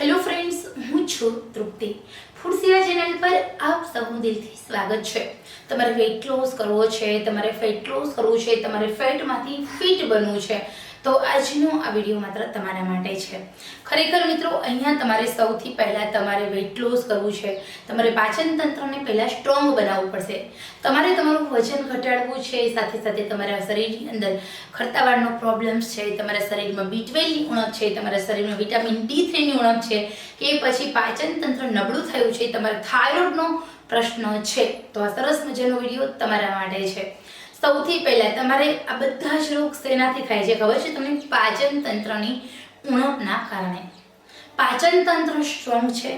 Hello friends હું છું તૃપ્તિ. Food સેવા ચેનલ પર આપ સૌનું દિલથી સ્વાગત છે. તમારે વેઇટ લોસ કરવો છે, તમારે ફેટ લોસ કરવું છે, તમારે ફેટમાંથી ફિટ બનવું છે. તો આજનો આ વીડિયો માત્ર તમારા માટે છે. ખરેખર મિત્રો, અહીંયા તમારે સૌથી પહેલાં તમારે વેઇટ લોસ કરવું છે. તમારે પાચન તંત્રને પહેલાં સ્ટ્રોંગ બનાવવું પડશે. તમારે તમારું વજન ઘટાડવું છે, સાથે સાથે તમારા શરીરની અંદર ખરતાવાળનો પ્રોબ્લેમ્સ છે, તમારા શરીરમાં બી ટ્વેલ્વની ઉણપ છે, તમારા શરીરમાં વિટામિન ડી થ્રીની ઉણપ છે, કે પછી પાચન તંત્ર નબળું થયું છે, તમારા થાઇરોઇડનો પ્રશ્ન છે. તો આ સરસ મજાનો વીડિયો તમારા માટે છે. સૌથી પહેલાં તમારે આ બધા જ રોગ શેનાથી થાય છે ખબર છે? તમને પાચન તંત્રની ઉણપના કારણે. પાચન તંત્ર સ્ટ્રોંગ છે.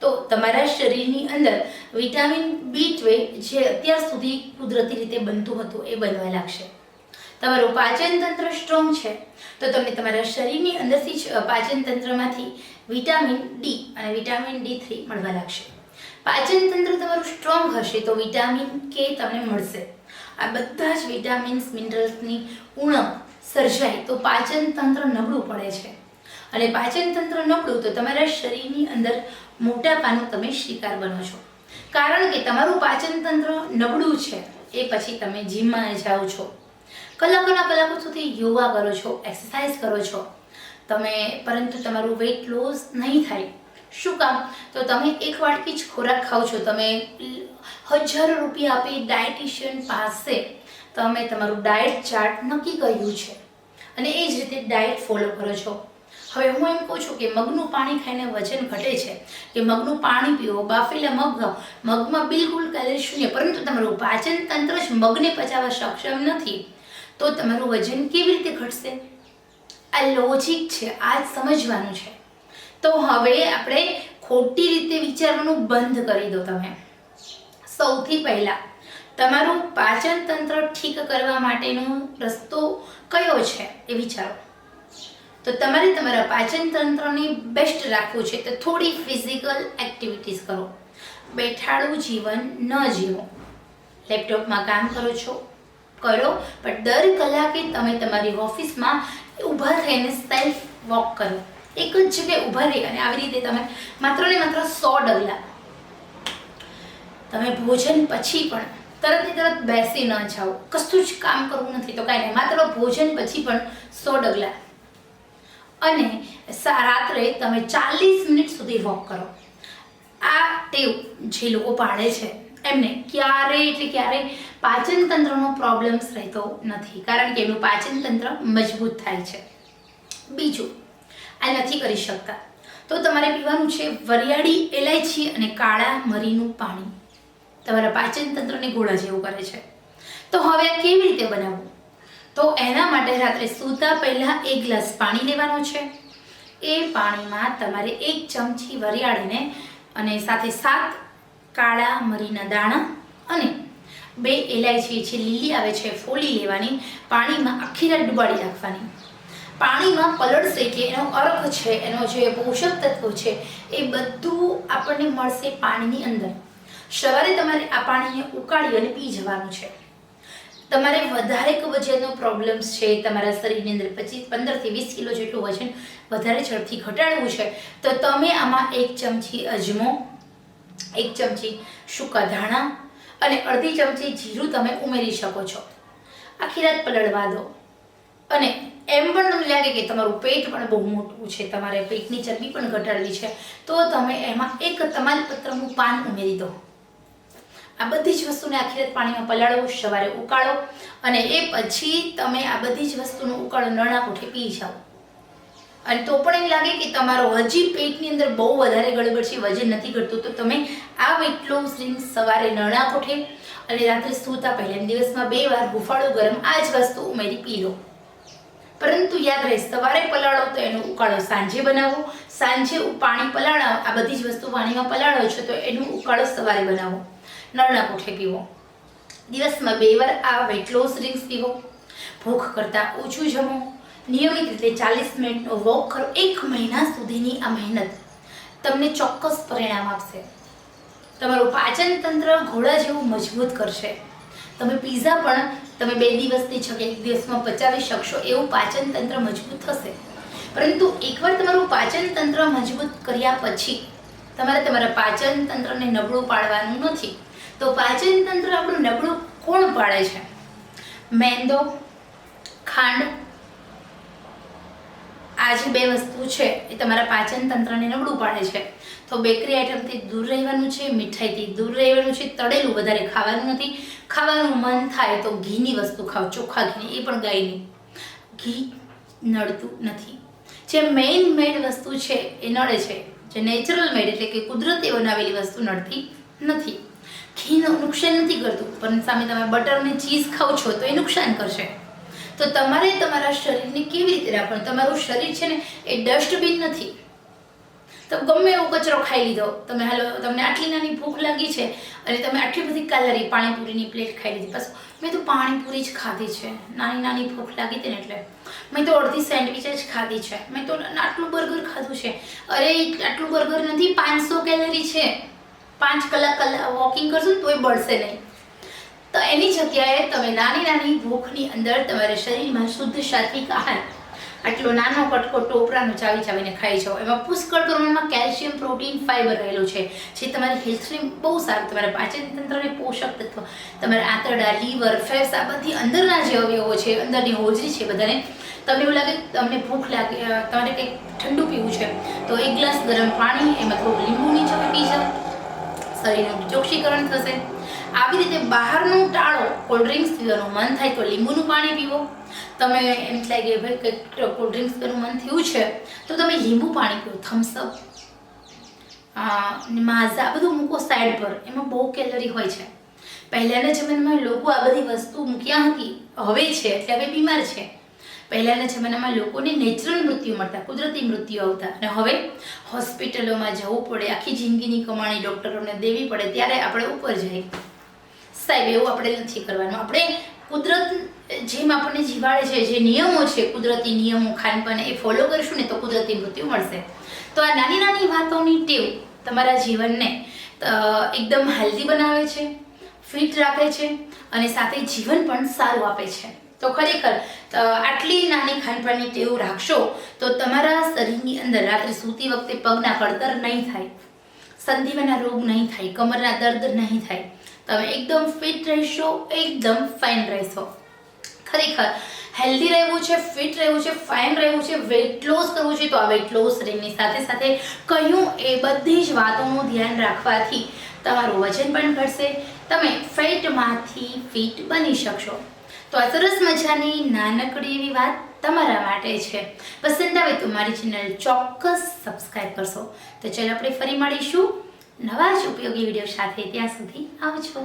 તો તમારા શરીરની અંદર વિટામિન બી ટ્વેલ્વ જે અત્યાર સુધી કુદરતી રીતે બનતું હતું એ બનવા લાગશે. તમારું પાચન તંત્ર સ્ટ્રોંગ છે. તો તમે તમારા શરીરની અંદરથી જ પાચન તંત્રમાંથી વિટામિન ડી અને વિટામિન ડી થ્રી મળવા લાગશે. પાચન તંત્ર તમારું સ્ટ્રોંગ હશે તો વિટામિન કે તમને મળશે. આ બધા જ વિટામિન્સ મિનરલ્સની ઉણપ સર્જાય તો પાચન તંત્ર નબળું પડે છે. અને પાચન તંત્ર નબળું તો તમારા શરીરની અંદર મોટાપાનો તમે શિકાર બનો છો. કારણ કે તમારું પાચન તંત્ર નબળું છે, એ પછી તમે જીમમાં જાઓ છો. કલાકોના કલાકો સુધી યોગા કરો છો એક્સરસાઇઝ કરો છો. તમે, પરંતુ તમારું વેઇટ લોસ નહીં થાય. શું કામ? તો તમે એક વાટકી જ ખોરાક ખાઓ છો. તમે હજારો રૂપિયા આપી ડાયટિશિયન પાસે તમે તમારું ડાયટ ચાર્ટ નક્કી કર્યું છે. અને એ જ રીતે ડાયટ ફોલો કરો છો. હવે હું એમ કહું છું કે મગનું પાણી ખાઈને વજન ઘટે છે. કે મગનું પાણી પીવો, બાફેલા મગ, મગમાં બિલકુલ કેલરી શૂન્ય, પરંતુ તમારું પાચન તંત્ર જ મગને પચાવવા સક્ષમ નથી. તો તમારું વજન કેવી રીતે ઘટશે? આ લોજિક છે. આ જ સમજવાનું છે. તો હવે આપણે ખોટી રીતે વિચારવાનું બંધ કરી દો તમે. સૌથી પહેલા, તમારું પાચન તંત્ર ઠીક કરવા માટેનો રસ્તો કયો છે એ વિચારો. તો તમારે તમારા પાચન તંત્રને બેસ્ટ રાખવું છે તો થોડી ફિઝિકલ એક્ટિવિટીઝ કરો. બેઠાડું જીવન ન જીવો. લેપટોપમાં કામ કરો છો, કરો, પણ દર કલાકે તમે તમારી ઓફિસમાં ઊભા થઈને સેલ્ફ વોક કરો. એક જ જગ્યાએ ઊભા રહી અને આવી રીતે તમે માત્ર ને માત્ર સો ડગલા. તમે ભોજન પછી પણ તરત તરત બેસી ન જાઓ. કશું જ કામ કરવું નથી. તો કાંઈ નહીં. માત્ર ભોજન પછી પણ સો ડગલા. અને રાત્રે તમે ચાલીસ મિનિટ સુધી વોક કરો. આ ટેવ જે લોકો પાડે છે, એમને ક્યારે એટલે ક્યારે પાચન તંત્રનો પ્રોબ્લેમ્સ રહેતો નથી. કારણ કે એમનું પાચન તંત્ર મજબૂત થાય છે. બીજું આ નથી કરી શકતા. તો તમારે પીવાનું છે વરિયાળી એલાયચી અને કાળા મરીનું પાણી. તમારા પાચન તંત્રને ગોળા જેવું કરે છે. તો હવે આ કેવી રીતે બનાવવું? તો એના માટે રાત્રે સૂતા પહેલાં એક ગ્લાસ પાણી લેવાનું છે. એ પાણીમાં તમારે એક ચમચી વરિયાળીને અને સાથે સાત કાળા મરીના દાણા અને બે એલાયચી જે લીલી આવે છે ફોલી લેવાની, પાણીમાં આખી રાત ડુબાડી રાખવાની પાણીમાં પલળશે કે એનો અર્ક છે, એનો જે પોષક તત્વો છે, એ બધું આપણને મળશે પાણીની અંદર. સવારે તમારે આ પાણીને ઉકાળી અને પી જવાનું છે. તમારે વધારે કબજિયાતનો પ્રોબ્લેમ્સ છે, તમારા શરીરની અંદર પચીસ, પંદરથી વીસ કિલો જેટલું વજન વધારે ઝડપથી ઘટાડવું છે, તો તમે આમાં એક ચમચી અજમો, એક ચમચી સૂકા ધાણા અને અડધી ચમચી જીરું તમે ઉમેરી શકો છો. આખી રાત પલળવા દો. અને એમ પણ તમને લાગે કે તમારું પેટ પણ બહુ મોટું છે, તમારે પેટની ચરબી પણ ઘટાડવી છે, તો તમે એમાં એક તમાલપત્રનું પાન ઉમેરી દો. આ બધી જ વસ્તુને આખી પાણીમાં પલાળો, સવારે ઉકાળો અને એ પછી તમે આ બધી જ વસ્તુનો ઉકાળો નળના કોઠે પી જાઓ. અને તો પણ એમ લાગે કે તમારો હજી પેટની અંદર બહુ વધારે ગડબડ છે, વજન નથી ઘટતું, તો તમે આ વેટ લોસ સવારે નળના કોઠે અને રાત્રે સૂતા પહેલા દિવસમાં બે વાર હુફાળો ગરમ આ જ વસ્તુ ઉમેરી પી લો. પરંતુ યાદ રહે, સવારે પલાળો તો એનો ઉકાળો, સાંજે બનાવો. સાંજે પાણી પલાળો, આ બધી જ વસ્તુ પાણીમાં પલાળો છો, તો એનો ઉકાળો સવારે બનાવો. નળના કોઠે પીવો. દિવસમાં બે વાર આ વેટ લોસ ડ્રિંક્સ પીવો. ભૂખ કરતાં ઓછું જમો. નિયમિત રીતે ચાલીસ મિનિટનો વોક કરો. એક મહિના સુધીની આ મહેનત તમને ચોક્કસ પરિણામ આપશે. તમારું પાચન તંત્ર ઘોડા જેવું મજબૂત કરશે. તમે પીઝા પણ તમે બે દિવસથી છકે એક દિવસમાં પચાવી શકશો, એવું પાચન તંત્ર મજબૂત થશે. પરંતુ એકવાર તમારું પાચન તંત્ર મજબૂત કર્યા પછી, તમારે તમારા પાચન તંત્રને નબળું પાડવાનું નથી. તો પાચન તંત્ર આપણું નબળું કોણ પાડે છે? મેંદો, ખાંડ, આ જે બે વસ્તુ છે, એ તમારા પાચન તંત્રને નબળું પાડે છે. તો બેકરી આઈટમથી દૂર રહેવાનું છે, મીઠાઈથી દૂર રહેવાનું છે, તળેલું વધારે ખાવાનું નથી. ખાવાનું મન થાય તો ઘીની વસ્તુ ખાઓ, ચોખ્ખા ઘીની એ પણ ગાયની. ઘી નડતું નથી. જે મેઇન મેડ વસ્તુ છે, એ નડે છે. જે નેચરલ મેડ એટલે કે કુદરતી બનાવેલી વસ્તુ નડતી નથી. ઘીનું નુકસાન નથી કરતું, પણ સામે તમે બટર અને ચીઝ ખાઓ છો તો એ નુકસાન કરશે. તો તમારે તમારા શરીરને કેવી રીતે રાખવાનું? તમારું શરીર છે ને એ ડસ્ટબિન નથી. તો ગમે એવો કચરો ખાઈ લીધો. તમે હાલો, તમને આટલી નાની ભૂખ લાગી છે અને તમે આટલી બધી કેલરી પાણીપુરીની પ્લેટ ખાઈ લીધી. બસ, મેં તો પાણીપુરી જ ખાધી છે. નાની નાની ભૂખ લાગી હતી ને એટલે. મેં તો અડધી સેન્ડવિચ જ ખાધી છે. મેં તો આટલું બર્ગર ખાધું છે. અરે, આટલું બર્ગર નથી, પાંચસો કેલરી છે. પાંચ કલાક કલાક વોકિંગ કરશો ને તોય બળશે નહીં. તો એની જગ્યાએ તમે નાની નાની ભૂખની અંદર તમારા શરીરમાં શુદ્ધ સાત્વિક આહાર આટલો નાનો કટકો ટોપરાનો ચાવી ચાવીને ખાઈ જાઓ. એમાં પુષ્કળ પ્રમાણમાં કેલ્શિયમ, પ્રોટીન, ફાઇબર રહેલું છે, જે તમારી હેલ્થને બહુ સારું, તમારા પાચન તંત્રને પોષક તત્વ, તમારા આંતરડા, લીવર ફેફસ બધી અંદરના જે અવયવો છે, અંદરની હોજરી છે બધાને, તમને એવું લાગે તમને ભૂખ લાગે તમારે કંઈક ઠંડુ પીવું છે, તો એક ગ્લાસ ગરમ પાણી, એમાં થોડું લીંબુની ચપટી પી જાઓ શરીરનું ચોક્ષીકરણ થશે આવી રીતે બહારનું ટાળો કોલ્ડ ડ્રિંક્સ પીવાનું મન થાય તો લીંબુનું પાણી પીવો. તમે એમ થાય કે ભાઈ કંઈક કોલ્ડ ડ્રિંક્સ પીવાનું મન થયું છે, તો તમે લીંબુ પાણી પીવો થમ્સઅપ માઝા બધું મૂકો સાઈડ પર, એમાં બહુ કેલરી હોય છે. પહેલાંના જમાનામાં લોકો આ બધી વસ્તુ મૂક્યા હતી, હવે છે, એટલે હવે બીમાર છે. પહેલાંના જમાનામાં લોકોને નેચરલ મૃત્યુ મળતા, કુદરતી મૃત્યુ આવતા. અને હવે હોસ્પિટલોમાં જવું પડે, આખી જિંદગીની કમાણી ડૉક્ટરોને દેવી પડે, ત્યારે આપણે ઉપર જઈએ. સાહેબ, એવું આપણે નથી કરવાનું. આપણે કુદરત, જેમ આપણને જીવાડે છે, જે નિયમો છે, કુદરતી નિયમો, ખાનપાન, એ ફોલો કરીશું ને તો કુદરતી મૃત્યુ મળશે. તો આ નાની નાની વાતોની ટેવ તમારા જીવનને એકદમ હેલ્ધી બનાવે છે ફિટ રાખે છે અને સાથે જીવન પણ સારું આપે છે. તો ખરેખર આટલી નાની ખાનપાનની ટેવ રાખશો તો તમારા શરીરની અંદર રાત્રે સૂતી વખતે પગના કળતર નહીં થાય, સંધિવાના રોગ નહીં થાય, કમરના દર્દ નહીં થાય. તમે એકદમ ફિટ રહેશો, એકદમ ફાઇન રહેશો. ખરેખર હેલ્ધી રહેવું છે ફિટ રહેવું છે ફાઇન રહેવું છે વેઇટ લોસ કરવું છે, તો આ વેઇટ લોસ રીંગની સાથે સાથે કહ્યું એ બધી જ વાતોનું ધ્યાન રાખવાથી તમારું વજન પણ ઘટશે, તમે ફેટમાંથી ફિટ બની શકશો. તો આ સરસ મજાની નાનકડી એવી વાત તમારા માટે છે. પસંદ આવે તો મારી ચેનલ ચોક્કસ સબસ્ક્રાઈબ કરશો. તો ચાલો આપણે ફરી મળીશું. નવા જ ઉપયોગી વીડિયો સાથે ત્યાં સુધી આવજો.